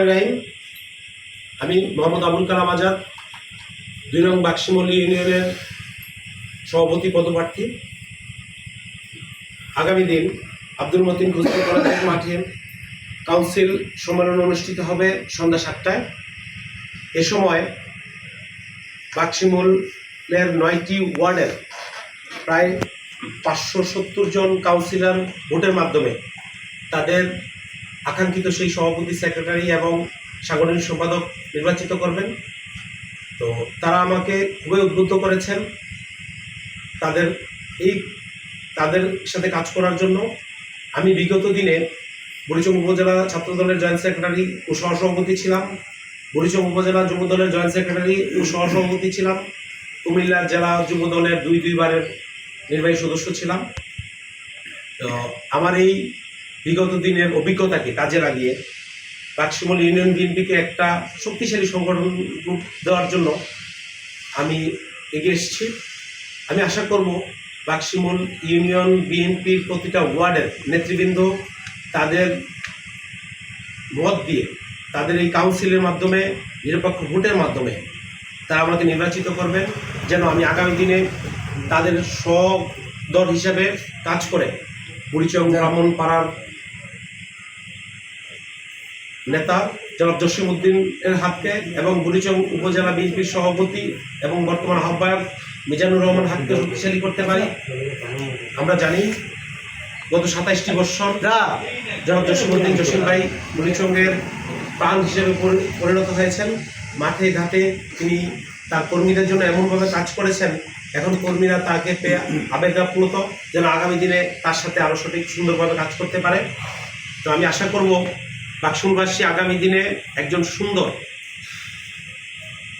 রাহিম আমি মোহাম্মদ আবুল কালাম আজাদ, দুই নং বাক্সিমল্লি ইউনিয়নের সভাপতি, পদপ্রার্থী। আগামী দিন আব্দুল মতিন কলেজের মাঠে কাউন্সিল সম্মেলন অনুষ্ঠিত হবে সন্ধ্যা সাতটায়। এ সময় বাক্সিমলের নয়টি ওয়ার্ডের প্রায় পাঁচশো সত্তর জন কাউন্সিলর ভোটের মাধ্যমে তাদের আকাঙ্ক্ষিত সেই সভাপতি সেক্রেটারি এবং সাংগঠনিক সম্পাদক নির্বাচিত করবেন। তো তারা আমাকে খুবই উদ্বুদ্ধ করেছেন তাদের এই, তাদের সাথে কাজ করার জন্য। আমি বিগত দিনে বরিচং উপজেলা ছাত্রদলের জয়েন্ট সেক্রেটারি ও সহসভাপতি ছিলাম। বরিচং উপজেলা যুব দলের জয়েন্ট সেক্রেটারি ও সহসভাপতি ছিলাম। কুমিল্লা জেলা যুব দলের দুই, দুইবারের নির্বাহী সদস্য ছিলাম। তো আমার এই বিগত দিনের অভিজ্ঞতাকে কাজে লাগিয়ে বাক্সিমল ইউনিয়ন বিএনপিকে একটা শক্তিশালী সংগঠন রূপ দেওয়ার জন্য আমি এগিয়ে এসেছি। আমি আশা করব বাক্সিমল ইউনিয়ন বিএনপির প্রতিটা ওয়ার্ডের নেতৃবৃন্দ তাদের মত দিয়ে, তাদের এই কাউন্সিলের মাধ্যমে, নিরপেক্ষ ভোটের মাধ্যমে তারা আমাকে নির্বাচিত করবেন। যেন আমি আগামী দিনে তাদের সদল হিসাবে কাজ করে, বুড়িচং ব্রাহ্মণ পাড়ার নেতা জনাব জসিম উদ্দিন এর হাতকে এবং বুড়িচং উপজেলা বিএনপির সভাপতি এবং বর্তমান আহ্বায়ক মিজানুর রহমান হাতকে শক্তিশালী করতে পারি। আমরা জানি গত সাতাইশটি বৎসর জনাব জসিম উদ্দিন জসিম ভাই বুড়িচঙ্গের প্রাণ হিসেবে পরিণত হয়েছেন। মাঠে ঘাটে তিনি তার কর্মীদের জন্য এমনভাবে কাজ করেছেন। এখন কর্মীরা তাকে পেয়ে আবেগাপ্লুত যেন আগামী দিনে তার সাথে আরও সঠিক সুন্দরভাবে কাজ করতে পারে। তো আমি আশা করব বাক্সমবাসী আগামী দিনে একজন সুন্দর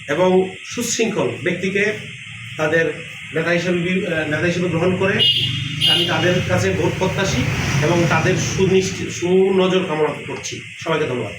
এবং সুশৃঙ্খল ব্যক্তিকে তাদের নেতা হিসেবে নেতা হিসেবে গ্রহণ করে আমি তাদের কাছে ভোট প্রত্যাশী এবং তাদের সুনিশ্চিত সুনজর কামনা করছি। সবাইকে ধন্যবাদ।